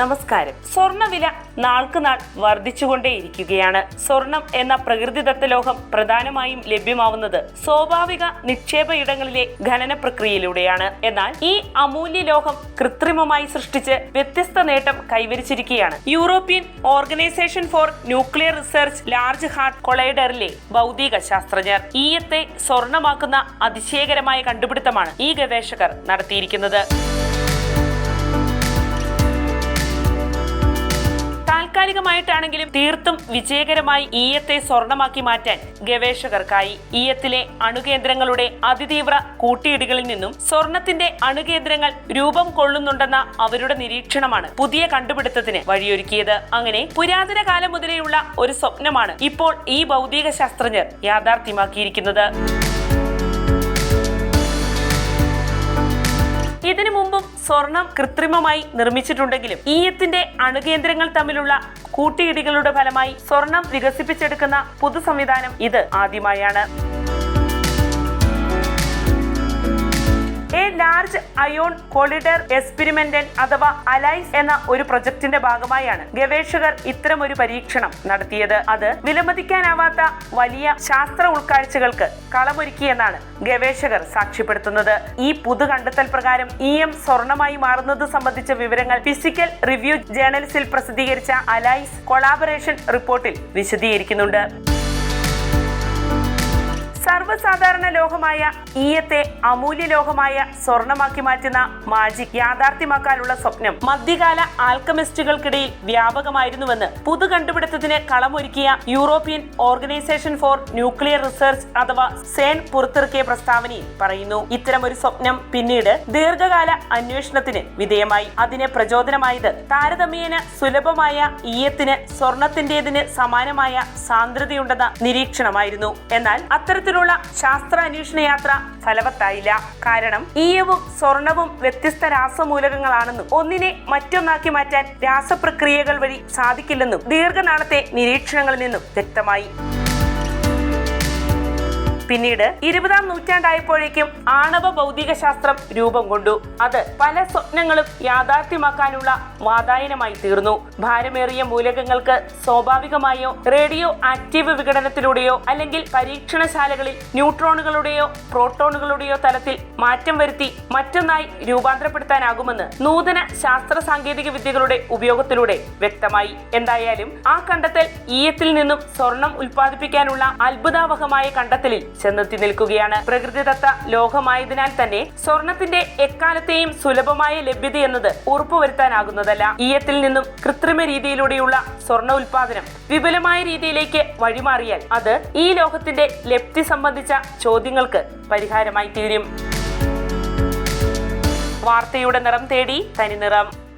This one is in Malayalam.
നമസ്കാരം. സ്വർണവില നാൾക്ക് നാൾ വർദ്ധിച്ചുകൊണ്ടേയിരിക്കുകയാണ്. സ്വർണം എന്ന പ്രകൃതിദത്ത ലോഹം പ്രധാനമായും ലഭ്യമാവുന്നത് സ്വാഭാവിക നിക്ഷേപ ഇടങ്ങളിലെ ഖനന പ്രക്രിയയിലൂടെയാണ്. എന്നാൽ ഈ അമൂല്യ ലോഹം കൃത്രിമമായി സൃഷ്ടിച്ച് വ്യത്യസ്ത നേട്ടം കൈവരിച്ചിരിക്കുകയാണ്. European organisation for nuclear research large heart കൊളൈഡറിലെ ഭൗതിക ശാസ്ത്രജ്ഞർ. ഈയത്തെ സ്വർണമാക്കുന്ന അതിശയകരമായ കണ്ടുപിടുത്തമാണ് ഈ ഗവേഷകർ നടത്തിയിരിക്കുന്നത്. താൽക്കാലികമായിട്ടാണെങ്കിലും തീർത്തും വിജയകരമായി ഈയത്തെ സ്വർണമാക്കി മാറ്റാൻ ഗവേഷകർക്കായി ഈയത്തിലെ അണുകേന്ദ്രങ്ങളുടെ അതിതീവ്ര കൂട്ടിയിടികളിൽ നിന്നും സ്വർണത്തിന്റെ അണുകേന്ദ്രങ്ങൾ രൂപം കൊള്ളുന്നുണ്ടെന്ന അവരുടെ നിരീക്ഷണമാണ് പുതിയ കണ്ടുപിടുത്തത്തിന് വഴിയൊരുക്കിയത്. അങ്ങനെ പുരാതന കാലം മുതലേയുള്ള ഒരു സ്വപ്നമാണ് ഇപ്പോൾ ഈ ഭൗതിക ശാസ്ത്രജ്ഞർ യാഥാർത്ഥ്യമാക്കിയിരിക്കുന്നത്. ഇതിനു മുമ്പും സ്വർണം കൃത്രിമമായി നിർമ്മിച്ചിട്ടുണ്ടെങ്കിലും ഈയത്തിന്റെ അണുകേന്ദ്രങ്ങൾ തമ്മിലുള്ള കൂട്ടിയിടികളുടെ ഫലമായി സ്വർണം വികസിപ്പിച്ചെടുക്കുന്ന പുതു സംവിധാനം ഇത് ആദ്യമായാണ്. ലാർജ് അയോൺ കൊളിഡർ എക്സ്പെരിമെന്റൽ അഥവാ അലൈസ് എന്ന ഒരു പ്രൊജക്ടിന്റെ ഭാഗമായാണ് ഗവേഷകർ ഇത്തരം ഒരു പരീക്ഷണം നടത്തിയത്. അത് വിലമതിക്കാനാവാത്ത വലിയ ശാസ്ത്ര ഉൾക്കാഴ്ചകൾക്ക് കളമൊരുക്കിയെന്നാണ് ഗവേഷകർ സാക്ഷ്യപ്പെടുത്തുന്നത്. ഈ പുതു കണ്ടെത്തൽ പ്രകാരം ഇ എം സ്വർണമായി മാറുന്നത് സംബന്ധിച്ച വിവരങ്ങൾ ഫിസിക്കൽ റിവ്യൂ ജേണൽസിൽ പ്രസിദ്ധീകരിച്ച അലൈസ് കൊളാബറേഷൻ റിപ്പോർട്ടിൽ വിശദീകരിക്കുന്നുണ്ട്. സർവസാധാരണ ലോഹമായ ഈയത്തെ അമൂല്യ ലോഹമായ സ്വർണമാക്കി മാറ്റുന്ന മാജിക് യാഥാർത്ഥ്യമാക്കാനുള്ള സ്വപ്നം മധ്യകാല ആൽക്കമിസ്റ്റുകൾക്കിടയിൽ വ്യാപകമായിരുന്നുവെന്ന് പുതു കണ്ടുപിടുത്തത്തിന് കളമൊരുക്കിയ European organisation for nuclear research അഥവാ സേൻ പുറത്തിറക്കിയ പ്രസ്താവനയിൽ പറയുന്നു ഇത്തരം ഒരു സ്വപ്നം പിന്നീട് ദീർഘകാല അന്വേഷണത്തിന് വിധേയമായി. അതിനെ പ്രചോദനമായത് താരതമ്യേന സുലഭമായ ഈയത്തിന് സ്വർണത്തിന്റേതിന് സമാനമായ സാന്ദ്രതയുണ്ടെന്ന നിരീക്ഷണമായിരുന്നു. എന്നാൽ അത്തരത്തിലുള്ള ശാസ്ത്ര അന്വേഷണ യാത്ര ഫലവത്തായില്ല. കാരണം ഈയവും സ്വർണവും വ്യത്യസ്ത രാസമൂലകങ്ങളാണെന്നും ഒന്നിനെ മറ്റൊന്നാക്കി മാറ്റാൻ രാസപ്രക്രിയകൾ വഴി സാധിക്കില്ലെന്നും ദീർഘനാളത്തെ നിരീക്ഷണങ്ങളിൽ നിന്നും വ്യക്തമായി. പിന്നീട് ഇരുപതാം നൂറ്റാണ്ടായപ്പോഴേക്കും ആണവ ഭൗതിക ശാസ്ത്രം രൂപം കൊണ്ടു. അത് പല സ്വപ്നങ്ങളും യാഥാർത്ഥ്യമാക്കാനുള്ള വാതായനമായി തീർന്നു. ഭാരമേറിയ മൂലകങ്ങൾക്ക് സ്വാഭാവികമായോ റേഡിയോ ആക്റ്റീവ് വിഘടനത്തിലൂടെയോ അല്ലെങ്കിൽ പരീക്ഷണശാലകളിൽ ന്യൂട്രോണുകളുടെയോ പ്രോട്ടോണുകളുടെയോ തലത്തിൽ മാറ്റം വരുത്തി മറ്റൊന്നായി രൂപാന്തരപ്പെടുത്താനാകുമെന്ന് നൂതന ശാസ്ത്ര സാങ്കേതിക വിദ്യകളുടെ ഉപയോഗത്തിലൂടെ വ്യക്തമായി. എന്തായാലും ആ കണ്ടെത്തൽ ഈയത്തിൽ നിന്നും സ്വർണം ഉൽപ്പാദിപ്പിക്കാനുള്ള അത്ഭുതാവഹമായ കണ്ടെത്തലിൽ ചെന്നെത്തി നിൽക്കുകയാണ്. പ്രകൃതിദത്ത ലോഹമായതിനാൽ തന്നെ സ്വർണത്തിന്റെ എക്കാലത്തെയും സുലഭമായ ലഭ്യത എന്നത് ഉറപ്പുവരുത്താനാകുന്നതല്ല. ഈയത്തിൽ നിന്നും കൃത്രിമ രീതിയിലൂടെയുള്ള സ്വർണ ഉൽപാദനം വിപുലമായ രീതിയിലേക്ക് വഴിമാറിയാൽ അത് ഈ ലോഹത്തിന്റെ ലപ്തി സംബന്ധിച്ച ചോദ്യങ്ങൾക്ക് പരിഹാരമായി തീരും. വാർത്തയുടെ നിറം തേടി തനി നിറം.